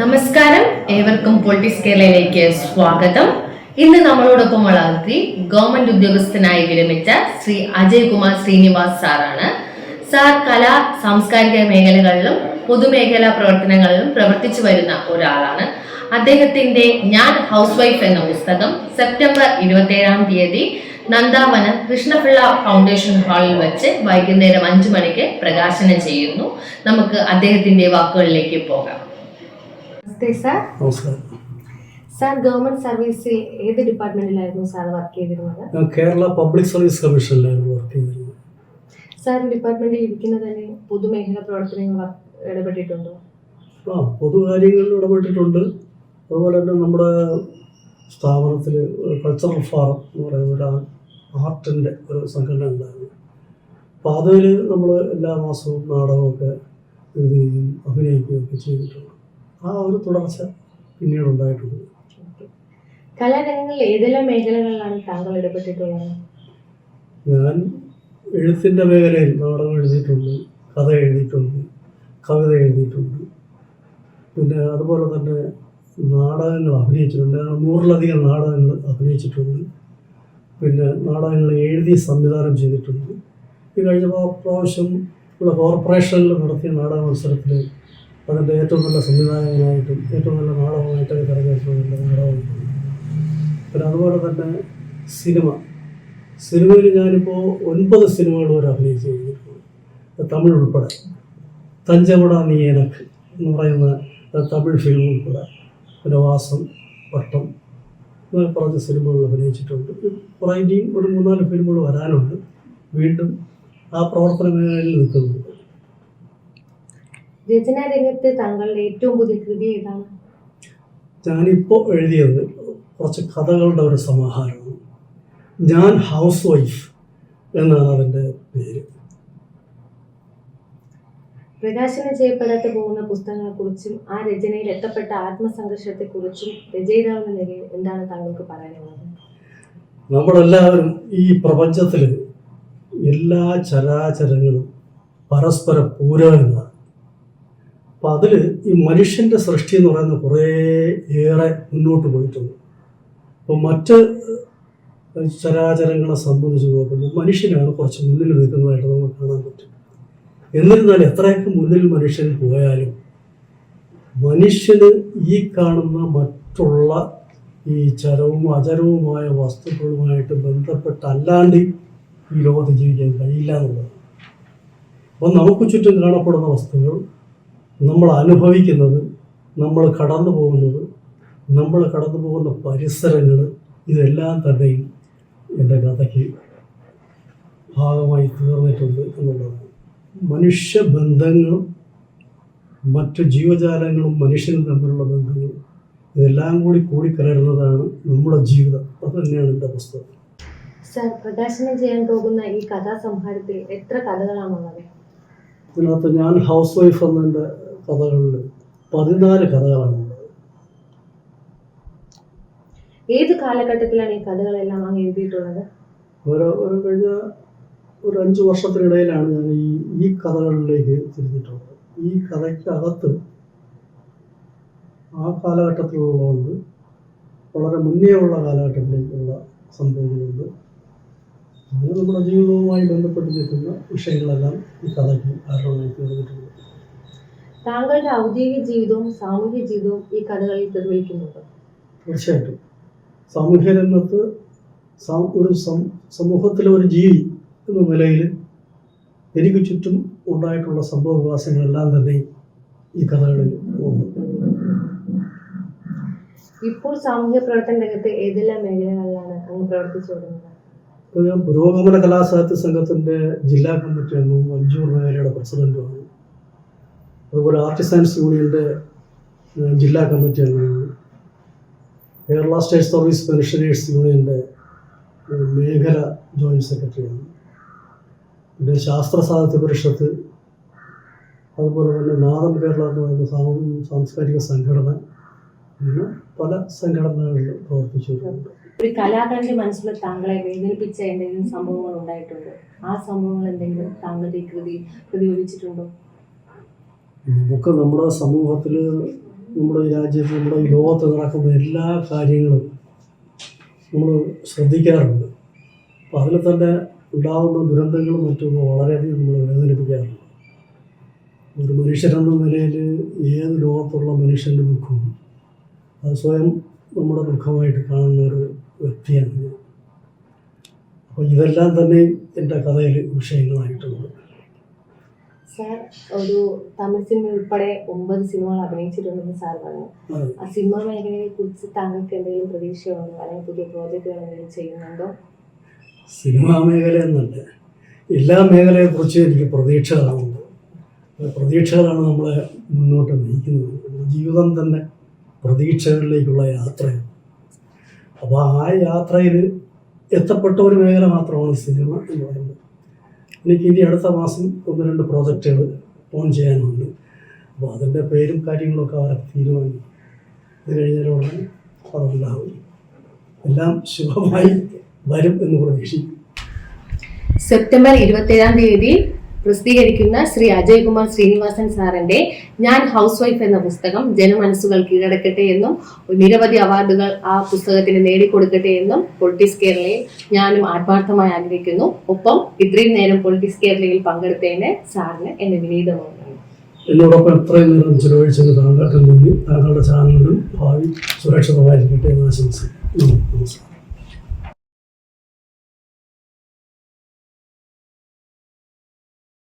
നമസ്കാരം. ഏവർക്കും പൊളിറ്റിക്സ് കേരളയിലേക്ക് സ്വാഗതം. ഇന്ന് നമ്മളോടൊപ്പം അതിഥി ഗവൺമെന്റ് ഉദ്യോഗസ്ഥനായി വിരമിച്ച ശ്രീ അജയ് കുമാർ ശ്രീനിവാസ് സാറാണ്. സാർ കലാ സാംസ്കാരിക മേഖലകളിലും പൊതുമേഖലാ പ്രവർത്തനങ്ങളിലും പ്രവർത്തിച്ചു വരുന്ന ഒരാളാണ്. അദ്ദേഹത്തിന്റെ ഞാൻ ഹൗസ് വൈഫ് എന്ന പുസ്തകം സെപ്റ്റംബർ ഇരുപത്തിയേഴാം തീയതി നന്ദാവനം കൃഷ്ണപിള്ള ഫൗണ്ടേഷൻ ഹാളിൽ വെച്ച് വൈകുന്നേരം അഞ്ചു മണിക്ക് പ്രകാശനം ചെയ്യുന്നു. നമുക്ക് അദ്ദേഹത്തിന്റെ വാക്കുകളിലേക്ക് പോകാം. നമസ്തേ സാർ. നമസ്കാരം. സാർ ഗവൺമെന്റ് സർവീസിൽ ഏത് ഡിപ്പാർട്ട്മെന്റിലായിരുന്നു സാർ വർക്ക് ചെയ്തിരുന്നത്? ഞാൻ കേരള പബ്ലിക് സർവീസ് കമ്മീഷനിലായിരുന്നു വർക്ക് ചെയ്തിരുന്നത്. സാർ ഡിപ്പാർട്ട്മെന്റിൽ ഇരിക്കുന്ന തന്നെ പൊതുമേഖലാ പ്രവർത്തനങ്ങൾ ഇടപെട്ടിട്ടുണ്ടോ? ആ പൊതുകാര്യങ്ങളിൽ ഇടപെട്ടിട്ടുണ്ട്. അതുപോലെ തന്നെ നമ്മുടെ സ്ഥാപനത്തിൽ കൾച്ചറൽ ഫാറം എന്ന് പറയുന്ന ഒരു ആർട്ടിന്റെ ഒരു സംഘടന ഉണ്ടായിരുന്നു. അപ്പോൾ അതിൽ നമ്മൾ എല്ലാ മാസവും നാടകമൊക്കെ എഴുതുകയും അഭിനയിക്കുകയും ഒക്കെ ചെയ്തിട്ടുണ്ട്. ആ ഒരു തുടർച്ച പിന്നീട് ഉണ്ടായിട്ടുണ്ട്. കലാരംഗങ്ങളിൽ ഏതെല്ലാം മേഖലകളിലാണ് താങ്കൾ ഇടപെട്ടിട്ടുള്ളത്? ഞാൻ എഴുത്തിന്റെ മേഖലയിൽ നാടകം എഴുതിയിട്ടുണ്ട് കഥ എഴുതിയിട്ടുണ്ട് കവിത എഴുതിയിട്ടുണ്ട്. പിന്നെ അതുപോലെ തന്നെ നാടകങ്ങൾ അഭിനയിച്ചിട്ടുണ്ട്. നൂറിലധികം നാടകങ്ങൾ അഭിനയിച്ചിട്ടുണ്ട്. പിന്നെ നാടകങ്ങൾ എഴുതി സംവിധാനം ചെയ്തിട്ടുണ്ട്. ഈ കഴിഞ്ഞ പ്രാ- പ്രാവശ്യം ഇവിടെ കോർപ്പറേഷനിൽ നടത്തിയ നാടക മത്സരത്തിൽ അതിന്റെ ഏറ്റവും നല്ല സംവിധായകനായിട്ടും ഏറ്റവും നല്ല നാടകമായിട്ടൊക്കെ തിരഞ്ഞെടുത്തതിന്റെ നാടകമുണ്ട് പിന്നെ അതുപോലെ തന്നെ സിനിമ. സിനിമയിൽ ഞാനിപ്പോൾ ഒൻപത് സിനിമകൾ വരെ അഭിനയിച്ച് കഴിഞ്ഞിട്ടുണ്ട്. തമിഴ് ഉൾപ്പെടെ. തഞ്ചവട നീ എനക്ക് എന്ന് പറയുന്ന തമിഴ് ഫിലിം ഉൾപ്പെടെ. പിന്നെ വാസം പട്ടം എന്നൊക്കെ പറഞ്ഞ സിനിമകൾ അഭിനയിച്ചിട്ടുണ്ട്. കുറേ ഇനിയും ഒരു മൂന്നാൽ ഫിലിമുകൾ വരാനുണ്ട്. വീണ്ടും ആ പ്രവർത്തന മേഖലയിൽ നിൽക്കുന്നുണ്ട്. രചനാ രംഗത്ത് താങ്കളുടെ ഏറ്റവും പുതിയ കൃതി ഏതാണ്? ഞാനിപ്പോൾ എഴുതിയത് കുറച്ച് കഥകളുടെ ഒരു സമാഹാരമാണ്. ഞാൻ ഹൗസ് വൈഫ് എന്നാണ് അതിന്റെ പേര്. പ്രകാശനം ചെയ്യപ്പെടാത്ത പോകുന്ന പുസ്തകങ്ങളെക്കുറിച്ചും ആ രചനയിൽ എത്തപ്പെട്ട ആത്മസംഘർഷത്തെക്കുറിച്ചും രചയിതാവെന്ന നിലയിൽ എന്താണ് താങ്കൾക്ക് പറയാനുള്ളത്? നമ്മളെല്ലാവരും ഈ പ്രപഞ്ചത്തിൽ എല്ലാ ചരാചരങ്ങളും പരസ്പര പൂരകങ്ങളാണ്. അപ്പം അതിൽ ഈ മനുഷ്യന്റെ സൃഷ്ടി എന്ന് പറയുന്ന കുറേ ഏറെ മുന്നോട്ട് പോയിട്ടുണ്ട്. അപ്പോൾ മറ്റ് ചരാചരങ്ങളെ സംബന്ധിച്ച് നോക്കുമ്പോൾ മനുഷ്യനാണ് കുറച്ച് മുന്നിൽ നിൽക്കുന്നതായിട്ട് നമുക്ക് കാണാൻ പറ്റും. എന്നിരുന്നാൽ എത്രയൊക്കെ മുന്നിൽ മനുഷ്യൻ പോയാലും മനുഷ്യന് ഈ കാണുന്ന മറ്റുള്ള ഈ ചരവും അചരവുമായ വസ്തുക്കളുമായിട്ട് ബന്ധപ്പെട്ടല്ലാണ്ട് ഈ ലോകത്ത് ജീവിക്കാൻ കഴിയില്ല എന്നുള്ളത് അപ്പം നമുക്ക് ചുറ്റും കാണപ്പെടുന്ന വസ്തുക്കൾ നമ്മൾ അനുഭവിക്കുന്നത് നമ്മൾ കടന്നു പോകുന്നത് നമ്മൾ കടന്നു പോകുന്ന പരിസരങ്ങൾ ഇതെല്ലാം തന്നെയും എന്റെ കഥയ്ക്ക് ഭാഗമായി തീർന്നിട്ടുണ്ട് എന്നുള്ളതാണ്. മനുഷ്യബന്ധങ്ങളും മറ്റു ജീവജാലങ്ങളും മനുഷ്യനും തമ്മിലുള്ള ബന്ധങ്ങളും ഇതെല്ലാം കൂടി കൂടിക്കലരുന്നതാണ് നമ്മുടെ ജീവിതം. അത് തന്നെയാണ് എന്റെ പുസ്തകം സാർ പ്രകാശനം ചെയ്യാൻ പോകുന്ന ഈ കഥാസംഹാരത്തിൽ എത്ര കഥകളാണുള്ളത്? ഇതിനകത്ത് ഞാൻ ഹൗസ് വൈഫ് എന്നതിന്റെ കഥകളിൽ പതിനാല് കഥകളാണ് ഏത് കാലഘട്ടത്തിലാണ് ഈ കഥകളെല്ലാം അങ്ങ് എഴുതിയിട്ടുള്ളത്? ഒരു ഒരു കഴിഞ്ഞ ഒരു അഞ്ച് വർഷത്തിനിടയിലാണ് ഞാൻ ഈ ഈ കഥകളിലേക്ക് തിരിഞ്ഞിട്ടുള്ളത്. ഈ കഥയ്ക്കകത്ത് ആ കാലഘട്ടത്തിലുള്ളതുകൊണ്ട് വളരെ മുന്നേ ഉള്ള കാലഘട്ടത്തിലേക്കുള്ള സംഭവങ്ങളുണ്ട്. അങ്ങനെ നമ്മുടെ ജീവിതവുമായി ബന്ധപ്പെട്ട് നിൽക്കുന്ന വിഷയങ്ങളെല്ലാം ഈ കഥയ്ക്ക് കാരണമായി തീർന്നിട്ടുണ്ട്. താങ്കളുടെ ഔദ്യോഗിക ജീവിതവും സാമൂഹ്യ ജീവിതവും ഈ കഥകളിൽ പ്രതിഫലിക്കുന്നുണ്ട്? തീർച്ചയായിട്ടും. സാമൂഹ്യ രംഗത്ത് ഒരു സമൂഹത്തിലെ ഒരു ജീവി എന്ന നിലയിൽ എനിക്ക് ചുറ്റും ഉണ്ടായിട്ടുള്ള സംഭവ വികാസങ്ങളെല്ലാം തന്നെ ഈ കഥകളിൽ ഉണ്ട് ഇപ്പോൾ സാമൂഹ്യ പ്രവർത്തന രംഗത്ത് ഏതെല്ലാം മേഖലകളിലാണ് അങ്ങ് പ്രവർത്തിച്ചു ഇപ്പോൾ ഞാൻ പുരോഗമന കലാസാഹിത്യ സംഘത്തിന്റെ ജില്ലാ കമ്മിറ്റി അംഗവും മഞ്ജൂർ മേഖലയുടെ പ്രസിഡന്റുമാണ് അതുപോലെ ആർട്ടിസൻസ് യൂണിയന്റെ ജില്ലാ കമ്മിറ്റി അംഗമാണ് കേരള സ്റ്റേറ്റ് സർവീസ് പെൻഷനേഴ്സ് യൂണിയന്റെ മേഖല ജോയിന്റ് സെക്രട്ടറിയാണ് പിന്നെ ശാസ്ത്ര സാഹിത്യ പരിഷത്ത് അതുപോലെ തന്നെ നാദം കേരള എന്ന് പറയുന്ന സാംസ്കാരിക സംഘടന ഇങ്ങനെ പല സംഘടനകളിൽ പ്രവർത്തിച്ചു ഒരു കലാകാരന്റെ മനസ്സിൽ താങ്കളെ വേദനിപ്പിച്ച എന്തെങ്കിലും സംഭവങ്ങൾ ഉണ്ടായിട്ടുണ്ടോ? ആ സംഭവങ്ങൾ എന്തെങ്കിലും താങ്കളുടെ കൃതി പ്രതിഫലിച്ചിട്ടുണ്ടോ? നമുക്ക് നമ്മുടെ സമൂഹത്തിൽ നമ്മുടെ രാജ്യത്ത് നമ്മുടെ ഈ ലോകത്ത് നടക്കുന്ന എല്ലാ കാര്യങ്ങളും നമ്മൾ ശ്രദ്ധിക്കാറുണ്ട്. അപ്പോൾ അതിൽ തന്നെ ഉണ്ടാകുന്ന ദുരന്തങ്ങളും മറ്റും വളരെയധികം നമ്മൾ വേദനിപ്പിക്കാറുണ്ട്. ഒരു മനുഷ്യരെന്ന നിലയിൽ ഏത് ലോകത്തുള്ള മനുഷ്യന്റെ ദുഃഖവും അത് സ്വയം നമ്മുടെ ദുഃഖമായിട്ട് കാണുന്ന ഒരു വ്യക്തിയാണ് അപ്പോൾ ഇതെല്ലാം തന്നെ എന്റെ കഥയിൽ വിഷയങ്ങളായിട്ടുണ്ട്. സാർ ഒരു തമിഴ് സിനിമ ഉൾപ്പെടെ ഒമ്പത് സിനിമകൾ അഭിനയിച്ചിട്ടുണ്ടെന്ന് സാർ പറഞ്ഞു. ആ സിനിമാ മേഖലയെ കുറിച്ച് താങ്കൾക്ക് എന്തെങ്കിലും പ്രതീക്ഷയുണ്ടോ? അല്ലെങ്കിൽ പുതിയ പ്രോജക്റ്റുകൾ എന്തെങ്കിലും ചെയ്യുന്നുണ്ടോ? സിനിമാ മേഖല എന്നല്ല. എല്ലാ മേഖലയെക്കുറിച്ചും എനിക്ക് പ്രതീക്ഷകളാണുണ്ട് പ്രതീക്ഷകളാണ് നമ്മളെ മുന്നോട്ട് നയിക്കുന്നത്. ജീവിതം തന്നെ പ്രതീക്ഷകളിലേക്കുള്ള യാത്രയാണ്. അപ്പോൾ ആ യാത്രയിൽ എത്തപ്പെട്ട ഒരു മേഖല മാത്രമാണ് സിനിമ എന്ന് പറയുന്നത്. എനിക്ക് ഇനി അടുത്ത മാസം ഒന്ന് രണ്ട് പ്രോജക്റ്റുകൾ ഓൺ ചെയ്യാനുണ്ട്. അപ്പോൾ അതിന്റെ പേരും കാര്യങ്ങളൊക്കെ അവരെ തീരുമാനിക്കും. ഇത് കഴിഞ്ഞാലുടനെ അതുണ്ടാവും എല്ലാം ശുഭമായി വരും എന്ന് പ്രതീക്ഷിക്കും സെപ്റ്റംബർ ഇരുപത്തേഴാം തീയതി പ്രസിദ്ധീകരിക്കുന്ന ശ്രീ അജയ് കുമാർ ശ്രീനിവാസൻ സാറിന്റെ ഞാൻ ഹൗസ് വൈഫ് എന്ന പുസ്തകം ജനമനസ്സുകൾ കീഴടക്കട്ടെ എന്നും നിരവധി അവാർഡുകൾ ആ പുസ്തകത്തിന് നേടിക്കൊടുക്കട്ടെ എന്നും പൊളിറ്റിക്സ് കേരളയിൽ ഞാനും ആത്മാർത്ഥമായി ആഗ്രഹിക്കുന്നു. ഒപ്പം ഇത്രയും നേരം പൊളിറ്റിക്സ് കേരളയിൽ പങ്കെടുത്തതിന് സാറിന് എന്റെ വിനീതമാണ് എന്നോടൊപ്പം എത്രയും നേരം ചെലവഴിച്ചത് താങ്കൾക്ക് നന്ദി. താങ്കളുടെ ചാനലിനും ഭാവി സുരക്ഷിതമായിരിക്കട്ടെ എന്ന് ആശംസിക്കുന്നു. നമസ്കാരം.